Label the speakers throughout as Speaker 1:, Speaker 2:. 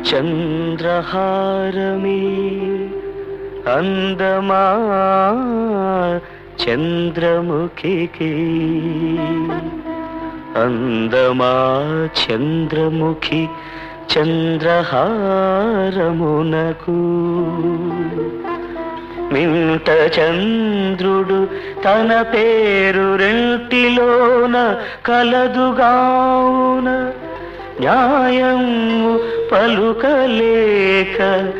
Speaker 1: చంద్రహారమే అందమా చంద్రముఖికి. అందమా చంద్రముఖి చంద్రహారమునకు. మింట చంద్రుడు తన పేరు రెంటిలోన కలదుగావున. న్యాయము పలుకలేక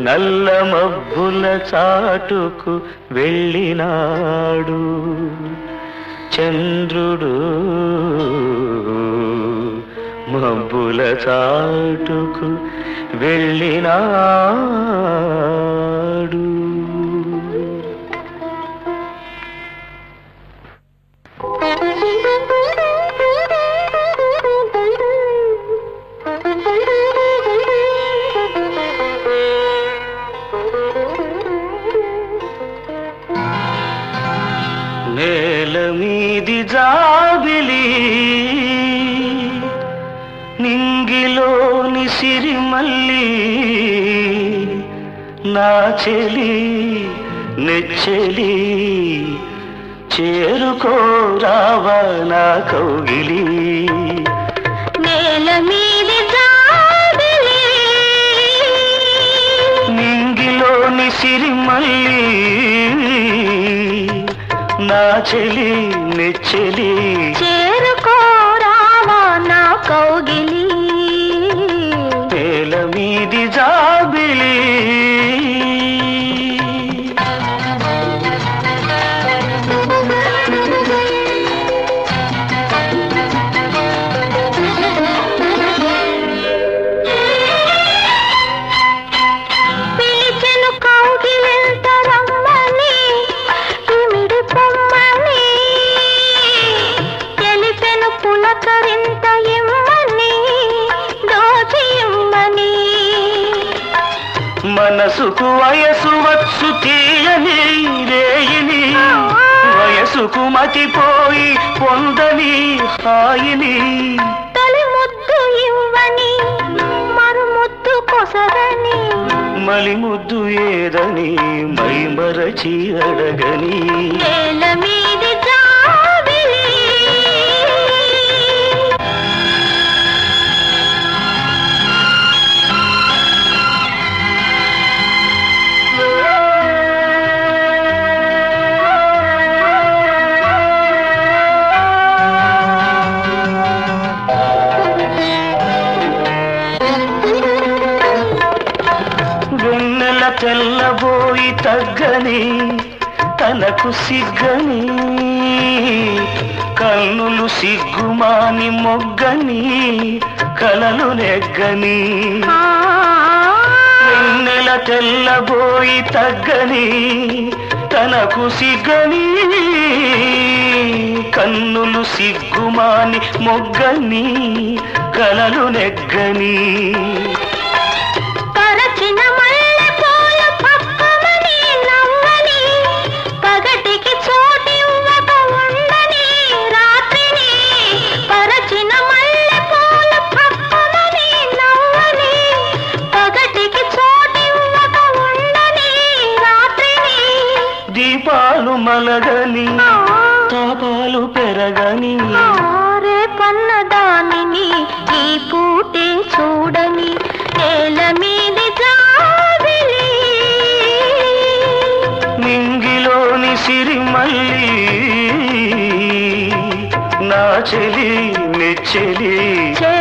Speaker 1: నల్ల మబ్బుల చాటుకు వెళ్ళినాడు. చంద్రుడు మబ్బుల చాటుకు వెళ్ళినాడు. నేల మీది జాబిలి నింగిలోని సిరిమల్లి నా చెలి నెచ్చెలి చేరుకోరావా నా కౌగిలి.
Speaker 2: నేల మీది
Speaker 1: నింగిలోని సిరిమల్లి నా చెలి నెచ్చెలి
Speaker 2: చెలి.
Speaker 1: మనసుకు వయసు వచ్చు తీయని రేయిని. వయసుకు మతిపోయి పొందని హాయిని
Speaker 2: తొలి ముద్దు ఇవ్వని మరు ముద్దు కొసరని
Speaker 1: మలి ముద్దు ఏదని మై మరచి అడగని.
Speaker 2: నేల మీది
Speaker 1: తగ్గని తనకు సిగ్గని కన్నులు సిగ్గుమాని మొగ్గని కలలు నెగ్గని. వెన్నెల తెల్లబోయి తగ్గని తనకు సిగ్గని కన్నులు సిగ్గుమాని మొగ్గని కలలు నెగ్గని. మలగని తాపాలు పెరగని
Speaker 2: ఆరే పన్న దానిని ఈ పూటే చూడని నేల మీది జాబిలి.
Speaker 1: నింగిలోని సిరిమల్లి నా చెలి నెచ్చెలి
Speaker 2: చే